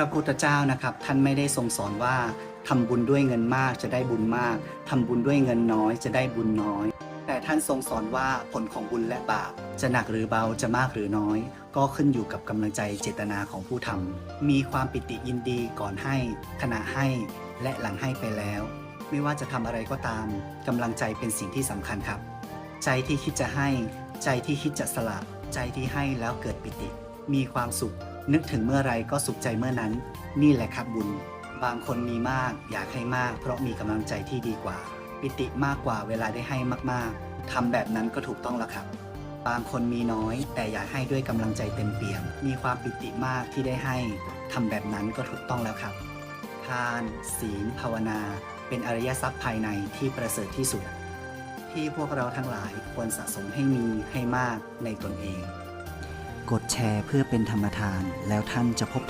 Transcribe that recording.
ระพุทธเจ้านะครับ ท่านไม่ได้ทรงสอนว่าทำบุญด้วยเงินมากจะได้บุญมากทำบุญด้วยเงินน้อยจะได้บุญน้อย แต่ท่านทรงสอนว่าผลของบุญและบาปจะหนักหรือเบาจะมากหรือน้อย ก็ขึ้นอยู่กับกำลังใจเจตนาของผู้ทำมีความปิติยินดีก่อนให้ ขณะให้และหลังให้ไปแล้ว ไม่ว่าจะทำอะไรก็ตามกำลังใจเป็นสิ่งที่สำคัญครับ ใจที่คิดจะให้ ใจที่คิดจะสละ ใจที่ให้แล้วเกิดปิติ มีความสุข นึกถึงเมื่อไรก็สุขใจเมื่อนั้น นี่แหละครับบุญ บางคนมีมากอยากให้มาก เพราะมีกำลังใจที่ดีกว่า ปิติมากกว่าเวลาได้ให้มากๆทำแบบนั้นก็ถูกต้องแล้วครับ บางคนมีน้อย แต่อยากให้ด้วยกำลังใจเต็มเปี่ยม มีความปิติมากที่ได้ให้ทำแบบนั้นก็ถูกต้องแล้วครับ ทาน ศีล ภาวนา เป็นอริยทรัพย์ภายในที่ประเสริฐที่สุด ที่พวกเราทั้งหลายควรสะสมให้มีให้มากในตนเอง กดแชร์เพื่อเป็นธรรมทานแล้วท่านจะพบ